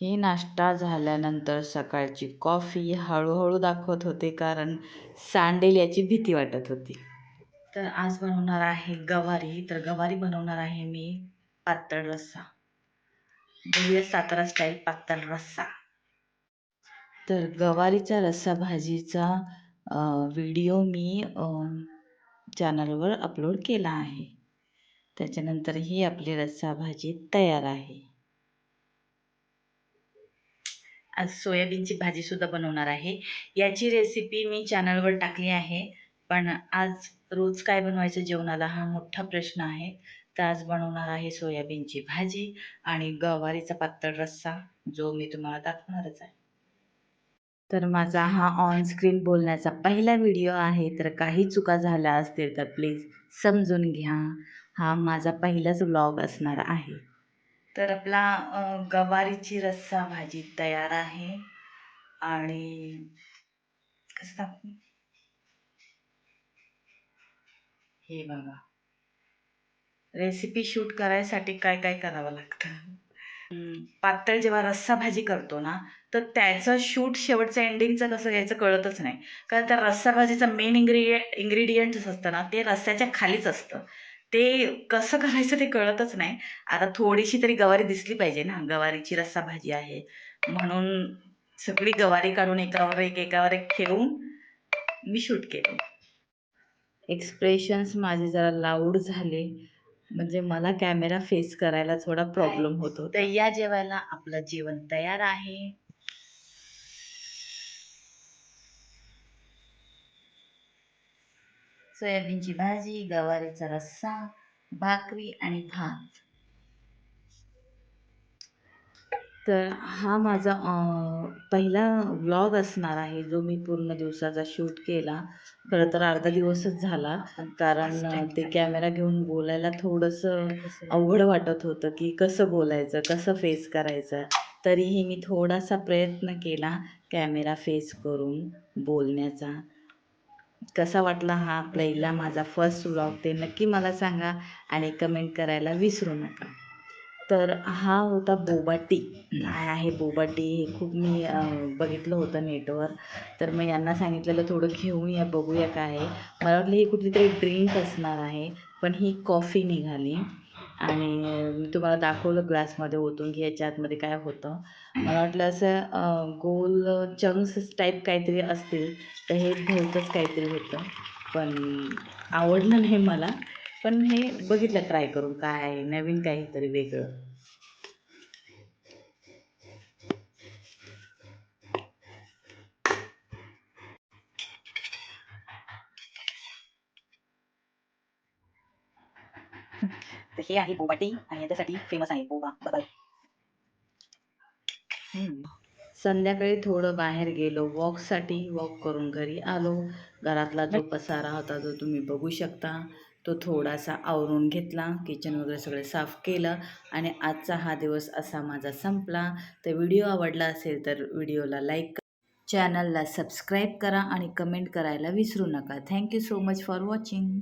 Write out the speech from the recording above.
ही नाश्ता झाल्यानंतर सकाळची कॉफी हळूहळू दाखवत होते कारण सांडेल याची भीती वाटत होती. तर आज बनवणार आहे गवारी. तर गवारी बनवणार आहे मी पातळ रस्सा. बघूया सातारा स्टाईल पातळ रस्सा. तर गवारीचा रस्सा भाजीचा व्हिडिओ मी चॅनलवर अपलोड केला आहे. त्याच्यानंतर ही आपली रस्सा भाजी तयार आहे. आज सोयाबीनची भाजीसुद्धा बनवणार आहे. याची रेसिपी मी चॅनलवर टाकली आहे. पण आज रोज काय बनवायचं जेवणाला हा मोठा प्रश्न आहे. तर आज बनवणार आहे सोयाबीनची भाजी आणि गवारीचा पातळ रस्सा जो मी तुम्हाला दाखवणारच आहे. तर माझा हा ऑन स्क्रीन बोलण्याचा पहिला व्हिडिओ आहे. तर काही चुका झाल्या असतील तर प्लीज समजून घ्या. हा माझा पहिलाच व्लॉग असणार आहे. तर आपला गवारीची रस्सा भाजी तयार आहे. आणि कसं हे बघा. रेसिपी शूट करायसाठी काय काय करावं लागतं? पातळ जेव्हा रस्सा भाजी करतो ना तर त्याचं शूट शेवटचं एंडिंगचं कसं घ्यायचं कळतच नाही. कारण त्या रस्सा भाजीचं मेन इन्ग्रिडिय इंग्रेडियंट्स असतं ना ते रस्स्याच्या खालीच असतं. ते कसं करायचं ते कळतच नाही. आता थोडीशी तरी गवारी दिसली पाहिजे ना. गवारीची रस्सा भाजी आहे. म्हणून सगळी गवारी काढून एकावर एक एकावर एक ठेवून मी शूट केले. एक्सप्रेशन्स माझे जरा लाऊड झाले. म्हणजे मला कॅमेरा फेस करायला थोडा प्रॉब्लेम होतो तर या जेवायला आपलं जेवण तयार आहे. सोयाबीनची भाजी गवारीचा रस्सा भाकरी आणि भात. तर हा माझा पहिला व्लॉग असणार आहे जो मी पूर्ण दिवसाचा शूट केला. खरं तर अर्धा दिवसच झाला कारण ते कॅमेरा घेऊन बोलायला थोडंसं अवघड वाटत होतं की कसं बोलायचं कसं फेस करायचं. तरीही मी थोडासा प्रयत्न केला कॅमेरा फेस करून बोलण्याचा. कसा वाटला हा पहिला माझा फर्स्ट व्लॉग ते नक्की मला सांगा आणि कमेंट करायला विसरू नका. तर हा होता बोबाटी. काय आहे बोबाटी हे खूप मी बघितलं होतं नेटवर तर मग यांना सांगितलेलं थोडं घेऊन या बघूया काय आहे. मला वाटलं ही कुठली तरी ड्रिंक असणार आहे पण ही कॉफी निघाली. आणि मी तुम्हाला दाखवलं ग्लासमध्ये ओतून की ह्याच्या आतमध्ये काय होतं. मला वाटलं असं गोल चंक्स टाईप काहीतरी असतील तर हे भलतंच काहीतरी होतं. पण आवडलं नाही मला. पण हे बघितलं ट्राय करून काय आहे नवीन काहीतरी वेगळं. तर हे आहे बोबाटी आणि याच्यासाठी फेमस आहे बोबा बदल संध्याकाळी थोडं बाहेर गेलो वॉकसाठी वॉक करून घरी आलो. घरातला जो पसारा होता जो तुम्ही बघू शकता. तो थोडासा आवरून घेतला किचन वगैरे सगळं साफ केलं आणि आजचा हा दिवस असा माझा संपला. तर व्हिडिओ आवडला असेल तर व्हिडिओला लाईक चॅनलला सबस्क्राईब करा आणि कमेंट करायला विसरू नका. Thank you so much for watching